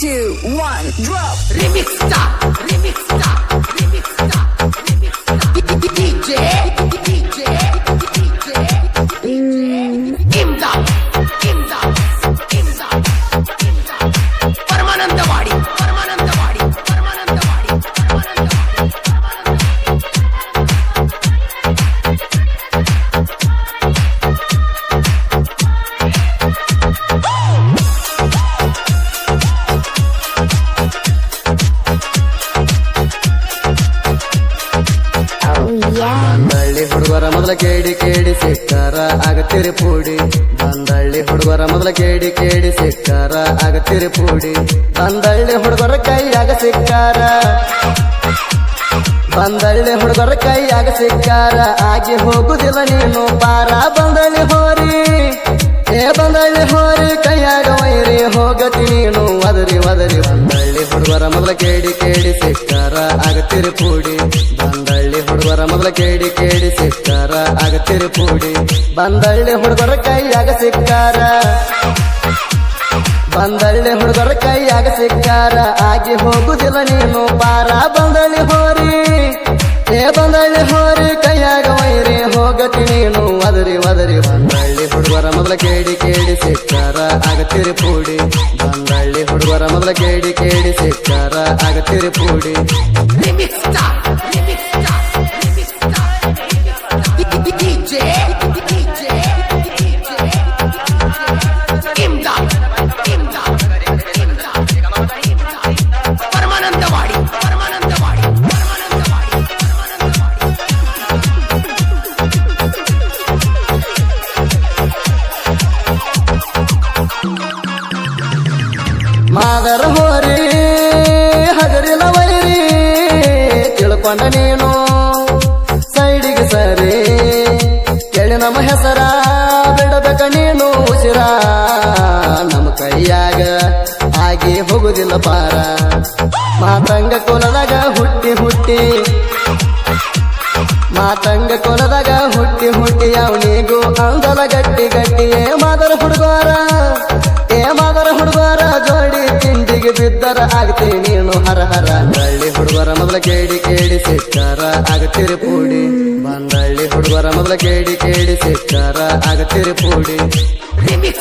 two, one, drop. Remix ಮೊದಲ ಕೇಡಿ ಕೇಡಿ ಸಿಕ್ಕಾರ ಆಗತ್ತಿರಿ ಪೂಡಿ ಬಂದಳ್ಳಿ ಹುಡುಗರ ಮೊದಲ ಕೇಡಿ ಕೇಡಿ ಸಿಕ್ಕಾರ ಆಗತ್ತಿರಿ ಪೂಡಿ ಬಂದಳ್ಳಿ ಹುಡುಗರ ಕೈಯಾಗ ಸಿಕ್ಕಾರ. ಬಂದಳ್ಳಿ ಹುಡುಗರ ಕೈಯಾಗ ಸಿಕ್ಕಾರ. ಆಗಿ ಹೋಗುದಿಲ್ಲ ನೀನು ಪಾರ ಬಂದಳ್ಳಿ ಹೋರಿ. ಏ ಬಂದಳ್ಳಿ ಹೋರಿ, ಕೈಯಾಗ ವೈರಿ ಹೋಗತಿ ನೀನು. ಒದರಿ ಒದರಿ ಬಂದಳ್ಳಿ ಹುಡುಗರ ಮೊದಲ ಕೇಡಿ ಕೇಡಿ ಸಿಕ್ಕಾರ ಆಗತ್ತಿರಿ ಪೂಡಿ ಬಂದಳ್ಳಿ ಹುಡುಗರ ಮೊದಲ ಕೇಳಿ ಕೇಳಿ ಸಿಕ್ತಾರ ಆಗ ತಿರುಪುಡಿ. ಬಂದಳ್ಳಿ ಹುಡುಗರ ಕೈಯಾಗ ಸಿಕ್ಕಾರ. ಬಂದಳ್ಳಿ ಹುಡುಗರ ಕೈಯಾಗ ಸಿಕ್ಕಾರ, ಆಗಿ ಹೋಗುದಿಲ್ಲ ನೀನು ಪಾರ. ಬಂದಳ್ಳಿ ಹೋರಿ, ಏ ಬಂದಳ್ಳಿ ಹೋರಿ, ಕೈಯಾಗ ವೈರಿ, ಹೋಗತಿ ನೀನು ಅದರಿ ಒದರಿ. ಬಂದಳ್ಳಿ ಹುಡುಗರ ಮೊದಲ ಕೇಳಿ ಕೇಳಿ ಸಿಕ್ತಾರ ಆಗ ತಿರುಪುಡಿ. ಬಂದಳ್ಳಿ ಹುಡುಗರ ಮೊದಲ ಕೇಳಿ ಕೇಡಿ ಸಿಕ್ಕಾರ ತಿರುಪುಡಿ. ಪೂಡಿ ತಿಳ್ಕೊಂಡ ನೀನು ಸೈಡಿಗೆ ಸರಿ. ಕೇಳಿ ನಮ್ಮ ಹೆಸರ ಬಿಡಬೇಕ ನೀನು ಉಸಿರ? ನಮ್ಮ ಕೈಯಾಗ ಆಗಿ ಹೋಗುದಿಲ್ಲ ಪಾರ. ಮಾತಂಗ ಕೊಲದಾಗ ಹುಟ್ಟಿ ಹುಟ್ಟಿ, ಮಾತಂಗ ಕೊಲದಾಗ ಹುಟ್ಟಿ ಹುಟ್ಟಿ, ಅವನಿಗೂ ಅಂದಲ ಗಟ್ಟಿ ಗಟ್ಟಿಯೇ ಮಾದರ ಹುಡುಗಾರ ಬಿದ್ದರ ಆಗ್ತಿ ನೀನು ಹರ ಹರ. ಹಳ್ಳಿ ಹುಡುಗರ ಮೊದಲ ಕೇಳಿ ಕೇಳಿ ಸಿಕ್ಕಾರ, ಆಗತ್ತಿರಿ ಪೂಡಿ. ಬಂದಳ್ಳಿ ಹುಡುಗರ ಮೊದಲ ಕೇಳಿ ಕೇಳಿ ಸಿಕ್ಕಾರ, ಆಗತ್ತಿರಿ ಪೂಡಿ. Remix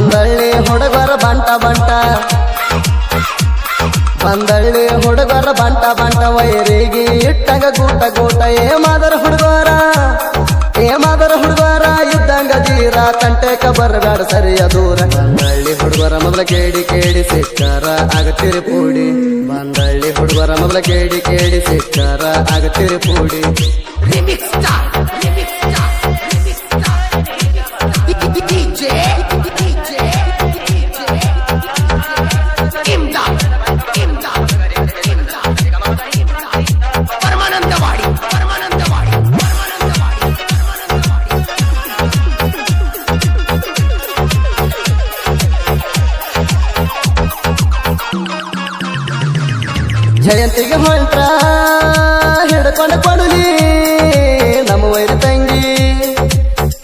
ಬಂದಳ್ಳಿ ಹುಡುಗರ ಬಂಟ ಬಂಟ. ಬಂದಳ್ಳಿ ಹುಡುಗರ ಬಂಟ ಬಂಟ ವೈರಿಗೆ ಇಟ್ಟಂಗ ಗೂಟ ಗೂಟ, ಏ ಮಾದರ ಹುಡುಗರ, ಏ ಮಾದರ ಹುಡುಗರ, ಇದ್ದಂಗ ತೀರ ಕಂಟೆಕ ಬರಬೇಡ ಸರಿಯ ದೂರ. ಬಂದಳ್ಳಿ ಹುಡುಗರ ಮೊದಲ ಕೇಳಿ ಕೇಳಿ ಸಿಕ್ಕಾರ ಆಗತ್ತಿರಿ ಪೂಡಿ ಬಂದಳ್ಳಿ ಹುಡುಗರ ಮೊದಲ ಕೇಳಿ ಕೇಳಿ ಸಿಕ್ಕಾರ ಆಗತ್ತಿರಿ ಪೂಡಿ ಜಯಂತಿಗೆ ಹೊಂಟ್ರ, ಹಿಡ್ಕೊಂಡು ಕೊಡಲಿ ನಮ್ಮ ವೈರಿ ತಂಗಿ.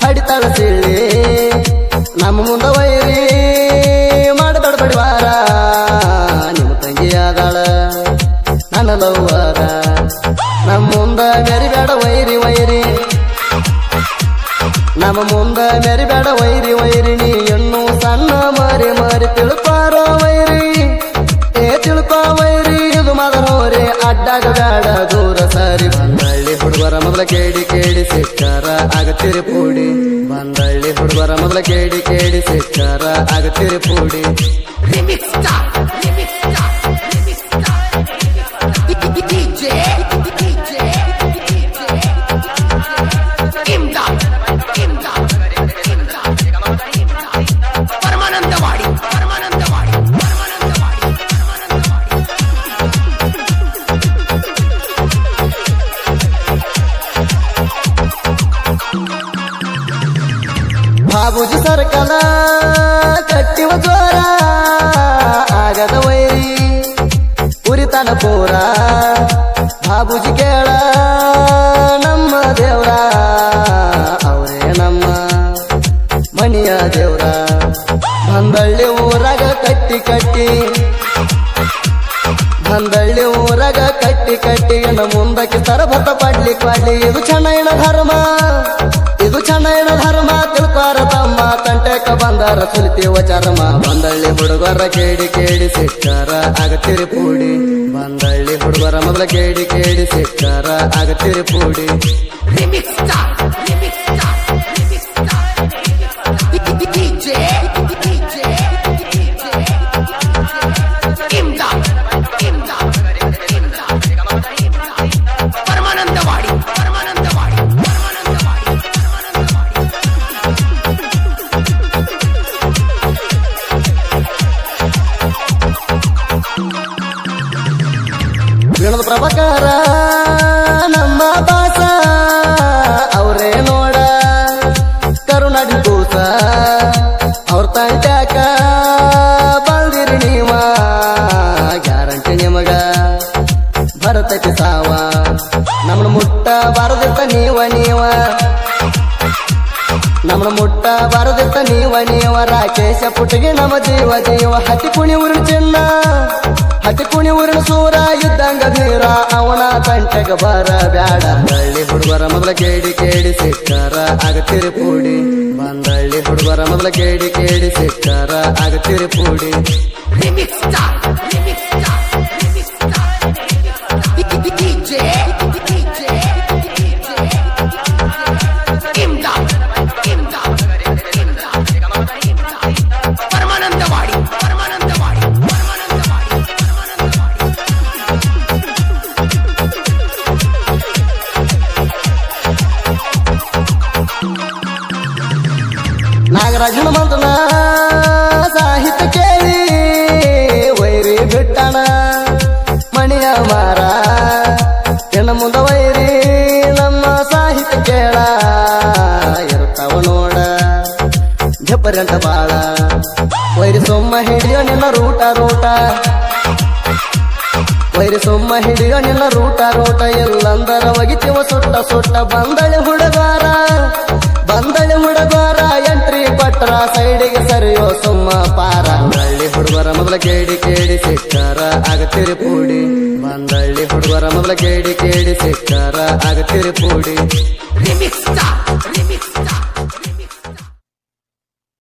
ಹಡಿತಾಳ ಸಿಳ್ಳಿ, ನಮ್ಮ ಮುಂದ ವೈರಿ ಮಾಡಬೇಡ ಬಡಿವಾರ ನಿಮ್ಮ ತಂಗಿ ಆದಾಳ, ನನ್ನ ಲವ್ವಾರ ನಮ್ಮ ಮುಂದ ಮೆರಿಬೇಡ ವೈರಿ ವೈರಿ. ನಮ್ಮ ಮುಂದ ಮೆರಿಬೇಡ ವೈರಿ ವೈರಿ. ನೀ ಎನ್ನು ಸಣ್ಣ ಮರಿ ಮರಿ ತಿಳ್ಪಾರ ವೈರಿ. ಏ ತಿಳ್ಕೊ ವೈರಿ. ಇದು ಮದರೋರಿ, ಅಡ್ಡಾಗ ಬೇಡ ದೂರ ಸರಿ. ಬಂದಳ್ಳಿ ಹುಡುಗರ ಮೊದಲ ಕೇಳಿ ಕೇಳಿ ಸಿಕ್ಕಾರ, ಆಗತ್ತಿರಿ ಪೂಡಿ. ಬಂದಳ್ಳಿ ಹುಡುಗರ ಮೊದಲ ಕೇಳಿ ಕೇಳಿ ಸಿಕ್ಕಾರ, ಆಗತ್ತಿರಿ ಪೂಡಿ. ಸರ್ಕಲ ಕಟ್ಟಿವ ಜೋರ ಆಗದ ವೈರಿ. ಉರಿತನ ಪೂರ, ಬಾಬೂಜಿ ಕೇಳ, ನಮ್ಮ ದೇವ್ರ, ಅವರೇ ನಮ್ಮ ಮಣಿಯ ದೇವ್ರ. ಬಂದಳ್ಳಿ ಊರಾಗ ಕಟ್ಟಿ ಕಟ್ಟಿ, ಬಂದಳ್ಳಿ ಊರಾಗ ಕಟ್ಟಿ ಕಟ್ಟಿ ನಮ್ಮ ಮುಂದಕ್ಕೆ ತರಬತ್ತ ಪಡ್ಲಿ ಪಾಡ್ಲಿ. ಇದು ಚೆನ್ನೈನ ಧರ್ಮ, ಇದು ಚೆನ್ನೈನ ಧರ್ಮ. ಬಂದಾರ ಸುಲಿತೀವ ಚರ್ಮ ಬಂದಳ್ಳಿ ಹುಡುಗರ ಕೇಳಿ ಕೇಳಿ ಸಿಕ್ಕಾರ ಆಗತ್ತಿರಿ ಪೂಡಿ. ಬಂದಳ್ಳಿ ಹುಡುಗರ ಮೊದಲ ಕೇಳಿ ಕೇಳಿ ಸಿಕ್ಕಾರ ಆಗತ್ತಿರಿ ಪೂಡಿ. ನೀವ? ನಮ್ಮ ಮುಟ್ಟ ಬರದಿತ್ತ ನೀವ ನೀವ? ರಾಕೇಶ ಪುಟ್ಟಿಗೆ ನಮ್ಮ ಜೀವ ಜೀವ. ಹತ್ತಿ ಕುಣಿ ಊರಿನ ಚಿನ್ನ, ಹತ್ತಿ ಕುಣಿ ಊರಿನ ಸೂರ ಇದ್ದಂಗ ಧೀರ. ಅವನ ತಂಟೆಗ ಬರ ಬ್ಯಾಡ. ಹಳ್ಳಿ ಹುಡುಗರ ಮೊದಲ ಕೇಡಿ ಕೇಡಿ ಸಿಕ್ಕಾರ ಆಗತ್ತಿರಿ ಪೂಡಿ ಬಂದಳ್ಳಿ ಹುಡುಗರ ಮೊದಲ ಕೇಡಿ ಕೇಡಿ ಸಿಕ್ಕಾರ ಆಗತ್ತಿರಿ ಪೂಡಿ ನಾಗರಾಜ ಹನುಮಂತನ ಸಾಹಿತ್ಯ ಕೇಳಿ, ವೈರಿ ಬಿಟ್ಟಣ, ಮಣಿಯ ಮಾರ. ಹೆಣ್ಣ ಮುಂದ ವೈರಿ ನಮ್ಮ ಸಾಹಿತ್ಯ ಕೇಳ ಇರ್ತಾವ ನೋಡ ಜಪರ್ಯಂತ ಬಾಳ. ವೈರಿ ಸೊಮ್ಮ ಹಿಡಿಯೋ ನಿನ್ನ ರೂಟ ರೂಟ. ವೈರಿ ಸೊಮ್ಮ ಹಿಡಿಯೋ ನಿನ್ನ ರೂಟ ರೂಟ. ಎಲ್ಲಂದರ ಒಗಿತೀವ ಸುಟ್ಟ ಸುಟ್ಟ ಬಂದಳೆ ಹುಡುಗಾರ ಬಂದಳೆ ಹುಡುಗಾರ. ಸೈಡಿಗೆ ಸರಿಯೋ ಸುಮ್ಮ ಪಾರ. ಹಳ್ಳಿ ಹುಡುಗರ ಮೊದಲ ಕೇಳಿ ಕೇಳಿ ಸಿಕ್ಕಾರ ಆಗತ್ತಿರಿ ಪೂಡಿ ಬಂದಳ್ಳಿ ಹುಡುಗರ ಮೊದಲ ಕೇಳಿ ಕೇಳಿ ಸಿಕ್ಕಾರ ಆಗತ್ತಿರಿ ಪೂಡಿ ರಿಮಿಕ್ಸ್ star,